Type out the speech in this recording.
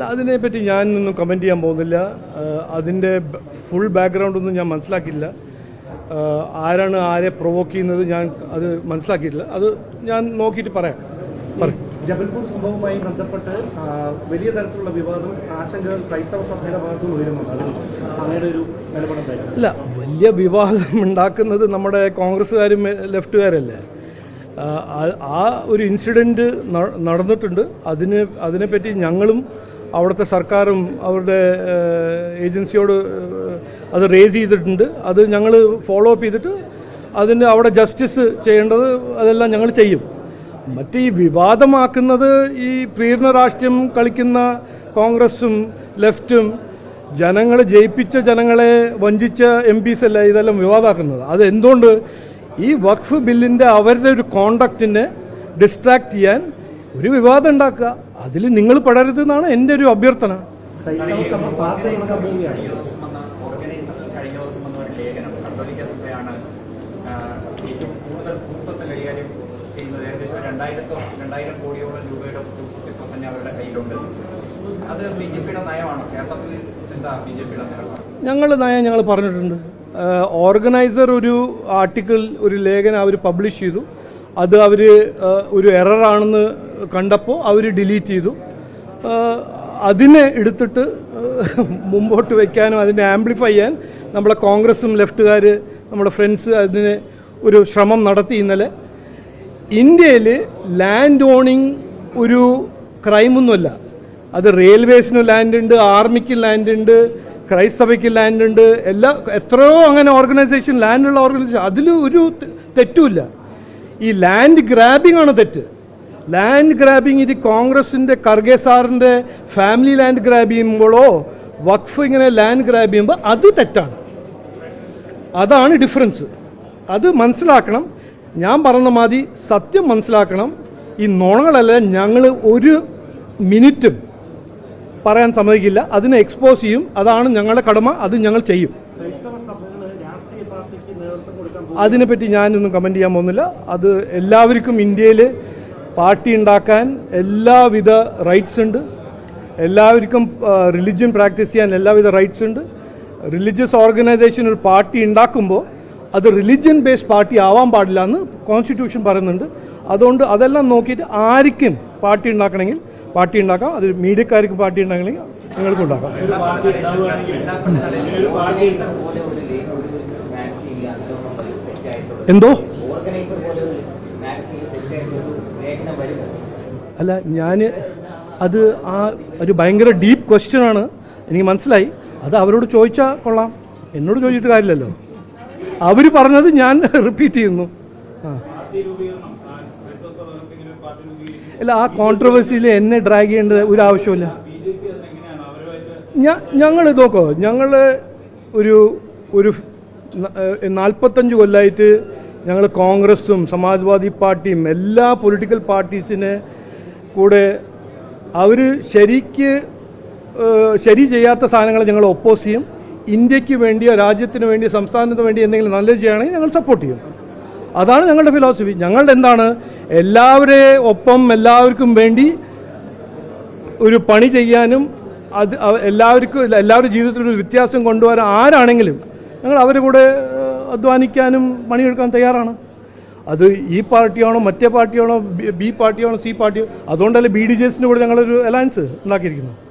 അല്ല അതിനെപ്പറ്റി ഞാനൊന്നും കമന്റ് ചെയ്യാൻ പോകുന്നില്ല. അതിന്റെ ഫുൾ ബാക്ക്ഗ്രൗണ്ട് ഒന്നും ഞാൻ മനസ്സിലാക്കിയില്ല. ആരാണ് ആരെ പ്രൊവോക്ക് ചെയ്യുന്നത് ഞാൻ അത് മനസ്സിലാക്കിയിട്ടില്ല. അത് ഞാൻ നോക്കിയിട്ട് പറയാം. പറയും. ജബൽപൂർ സംഭവവുമായി ബന്ധപ്പെട്ട് വലിയ തരത്തിലുള്ള വിവാദം ആശങ്കകൾ ക്രൈസ്തവ സഭയുടെ ഭാഗത്ത് ഒരു നിലപാടുണ്ടായിരുന്നു അല്ല വലിയ വിവാദം ഉണ്ടാക്കുന്നത് നമ്മുടെ കോൺഗ്രസ്സുകാരും ലെഫ്റ്റുകാരല്ലേ? ആ ഒരു ഇൻസിഡന്റ് നടന്നിട്ടുണ്ട്. അതിന് അതിനെപ്പറ്റി ഞങ്ങളും അവിടുത്തെ സർക്കാരും അവരുടെ ഏജൻസിയോട് അത് റേസ് ചെയ്തിട്ടുണ്ട്. അത് ഞങ്ങൾ ഫോളോ അപ്പ് ചെയ്തിട്ട് അതിന് അവിടെ ജസ്റ്റിസ് ചെയ്യേണ്ടത് അതെല്ലാം ഞങ്ങൾ ചെയ്യും. മറ്റേ ഈ വിവാദമാക്കുന്നത് ഈ പ്രീർണ രാഷ്ട്രീയം കളിക്കുന്ന കോൺഗ്രസും ലെഫ്റ്റും ജനങ്ങളെ ജയിപ്പിച്ച ജനങ്ങളെ വഞ്ചിച്ച എം പിസ് അല്ല ഇതെല്ലാം വിവാദമാക്കുന്നത്? അത് എന്തുകൊണ്ട് ഈ വഖഫ് ബില്ലിന്റെ അവരുടെ ഒരു കോണ്ടക്റ്റിനെ ഡിസ്ട്രാക്ട് ചെയ്യാൻ ഒരു വിവാദം ഉണ്ടാക്കുക. അതിൽ നിങ്ങൾ പെടരുത് എന്നാണ് എന്റെ ഒരു അഭ്യർത്ഥന. ഞങ്ങൾ നയം ഞങ്ങൾ പറഞ്ഞിട്ടുണ്ട്. ഓർഗനൈസർ ഒരു ആർട്ടിക്കിൾ ഒരു ലേഖനം അവർ പബ്ലിഷ് ചെയ്തു. അത് അവർ ഒരു എററാണെന്ന് കണ്ടപ്പോൾ അവർ ഡിലീറ്റ് ചെയ്തു. അതിനെ എടുത്തിട്ട് മുമ്പോട്ട് വയ്ക്കാനും അതിനെ ആംപ്ലിഫൈ ചെയ്യാൻ നമ്മളെ കോൺഗ്രസും ലെഫ്റ്റുകാർ നമ്മുടെ ഫ്രണ്ട്സ് അതിന് ഒരു ശ്രമം നടത്തി ഇന്നലെ. ഇന്ത്യയിൽ ലാൻഡ് ഓണിങ് ഒരു ക്രൈമൊന്നുമല്ല അത് റെയിൽവേസിന് ലാൻഡ് ഉണ്ട് ആർമിക്ക് ലാൻഡ് ഉണ്ട് ക്രൈസ്തവയ്ക്ക് ലാൻഡ് ഉണ്ട് എല്ലാ എത്രയോ അങ്ങനെ ഓർഗനൈസേഷൻ ലാൻഡുള്ള ഓർഗനൈസേഷൻ അതിൽ ഒരു തെറ്റുമില്ല. ഈ ലാൻഡ് ഗ്രാബിംഗ് ആണ് തെറ്റ്. ലാൻഡ് ഗ്രാബിംഗ് ഇത് കോൺഗ്രസിന്റെ ഖർഗെ സാറിന്റെ ഫാമിലി ലാൻഡ് ഗ്രാബ് ചെയ്യുമ്പോഴോ വഖഫ് ഇങ്ങനെ ലാൻഡ് ഗ്രാബ് ചെയ്യുമ്പോൾ അത് തെറ്റാണ്. അതാണ് ഡിഫറൻസ് അത് മനസ്സിലാക്കണം. ഞാൻ പറഞ്ഞ മാതിരി സത്യം മനസ്സിലാക്കണം. ഈ നുണകളല്ല ഞങ്ങൾ ഒരു മിനിറ്റും പറയാൻ സമ്മതിക്കില്ല. അതിനെ എക്സ്പോസ് ചെയ്യും. അതാണ് ഞങ്ങളുടെ കടമ. അത് ഞങ്ങൾ ചെയ്യും. അതിനെപ്പറ്റി ഞാനൊന്നും കമന്റ് ചെയ്യാൻ പോകുന്നില്ല. അത് എല്ലാവർക്കും ഇന്ത്യയിൽ പാർട്ടി ഉണ്ടാക്കാൻ എല്ലാവിധ റൈറ്റ്സ് ഉണ്ട്. എല്ലാവർക്കും റിലിജ്യൻ പ്രാക്ടീസ് ചെയ്യാൻ എല്ലാവിധ റൈറ്റ്സ് ഉണ്ട്. റിലീജിയസ് ഓർഗനൈസേഷൻ ഒരു പാർട്ടി ഉണ്ടാക്കുമ്പോൾ അത് റിലിജ്യൻ ബേസ്ഡ് പാർട്ടി ആവാൻ പാടില്ല എന്ന് കോൺസ്റ്റിറ്റ്യൂഷൻ പറയുന്നുണ്ട്. അതുകൊണ്ട് അതെല്ലാം നോക്കിയിട്ട് ആർക്കും പാർട്ടി ഉണ്ടാക്കണമെങ്കിൽ പാർട്ടി ഉണ്ടാക്കാം. അത് മീഡിയക്കാർക്ക് പാർട്ടി ഉണ്ടാക്കണമെങ്കിൽ നിങ്ങൾക്ക് ഉണ്ടാക്കാം. എന്തോ? അല്ല ഞാൻ അത് ആ ഒരു ഭയങ്കര ഡീപ്പ് ക്വസ്റ്റ്യൻ ആണ്. എനിക്ക് മനസ്സിലായി. അത് അവരോട് ചോദിച്ചാൽ കൊള്ളാം. എന്നോട് ചോദിച്ചിട്ട് കാര്യമില്ലല്ലോ. അവർ പറഞ്ഞത് ഞാൻ റിപ്പീറ്റ് ചെയ്യുന്നു. അല്ല ആ കോൺട്രവേഴ്സിയിൽ എന്നെ ഡ്രാഗ് ചെയ്യേണ്ടത് ഒരു ആവശ്യമില്ല ഞങ്ങൾ നോക്കോ. ഞങ്ങൾ ഒരു ഒരു നാൽപ്പത്തഞ്ച് കൊല്ലമായിട്ട് ഞങ്ങൾ കോൺഗ്രസും സമാജ്വാദി പാർട്ടിയും എല്ലാ പൊളിറ്റിക്കൽ പാർട്ടീസിനെ കൂടെ അവർ ശരിക്ക് ശരി ചെയ്യാത്ത സാധനങ്ങൾ ഞങ്ങൾ ഒപ്പോസ് ചെയ്യും. ഇന്ത്യയ്ക്ക് വേണ്ടിയോ രാജ്യത്തിന് വേണ്ടിയോ സംസ്ഥാനത്തിന് വേണ്ടി എന്തെങ്കിലും നല്ലത് ചെയ്യുകയാണെങ്കിൽ ഞങ്ങൾ സപ്പോർട്ട് ചെയ്യും. അതാണ് ഞങ്ങളുടെ ഫിലോസഫി ഞങ്ങളുടെ എന്താണ്? എല്ലാവരെ ഒപ്പം എല്ലാവർക്കും വേണ്ടി ഒരു പണി ചെയ്യാനും അത് എല്ലാവർക്കും എല്ലാവരുടെ ജീവിതത്തിൽ ഒരു വ്യത്യാസം കൊണ്ടുവരാൻ ആരാണെങ്കിലും ഞങ്ങൾ അവരുടെ കൂടെ അധ്വാനിക്കാനും പണിയെടുക്കാൻ തയ്യാറാണ്. അത് ഈ പാർട്ടിയാണോ മറ്റേ പാർട്ടിയാണോ ബി- പാർട്ടിയാണോ സി പാർട്ടിയോ അതുകൊണ്ടല്ലേ ബി ഡി ജെ എസിന്റെ കൂടെ ഞങ്ങളൊരു അലയൻസ് ഉണ്ടാക്കിയിരിക്കുന്നത്.